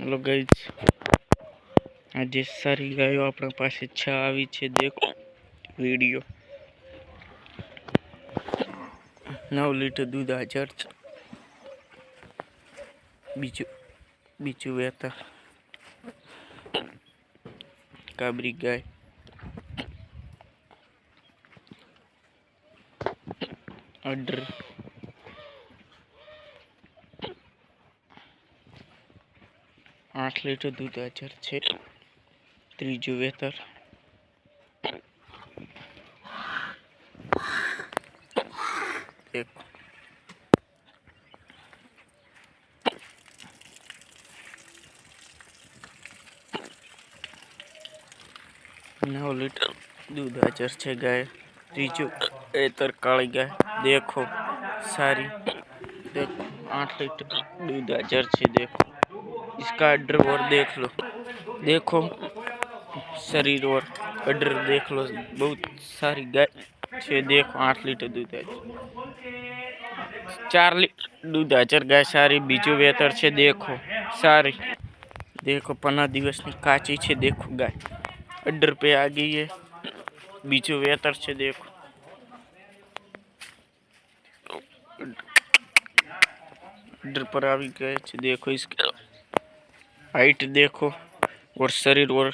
Hello guys आज सारी गायो अपना पास छ आवी छे देखो वीडियो नौ लीटर दूध हज़ार बीजू बीजू वेता काबरी गाय अड्र आठ लीटर दूध हज़ार छ। तीज वेतर। नौ लीटर दूध हज़ार छ गाय। तीजु एतर काली गाय। देखो, सारी। देखो, आठ लीटर दूध हज़ार छ, देखो। इसका अड्डर और देख लो देखो शरीर और अड्डर देख लो बहुत सारी गाय છે देखो આઠ લીટર દૂધ હાજર ચાર લીટર દૂધ હાજર ગાય સારી બીજું વેતર છે દેખો સારી देखो पंद्रह દિવસની કાચી છે देखो ગાય अड्डर पे आ गई है બીજું વેતર છે देखो अड्डर पर आ गए છે देखो इसके हाइट देखो और शरीर और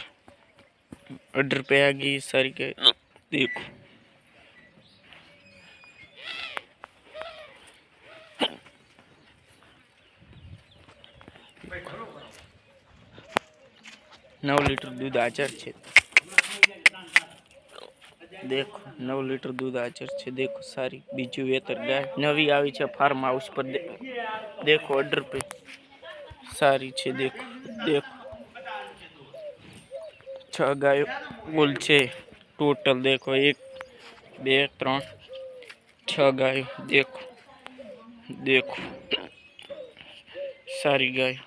अड्डर पे आ गई सारी गाय देखो નવ લીટર દૂધ હાજર છે દેખો નવ લીટર દૂધ હાજર છે દેખો સારી બીજું વેતર ગાય નવી આવી છે ફાર્મ હાઉસ પર દે- દેખો ઓર્ડર पे સારી છે દેખો દેખો છ ગાયો કુલ છે. ટોટલ દેખો એક, બે, ત્રણ, છ ગાયો. દેખો દેખો. સારી ગાય.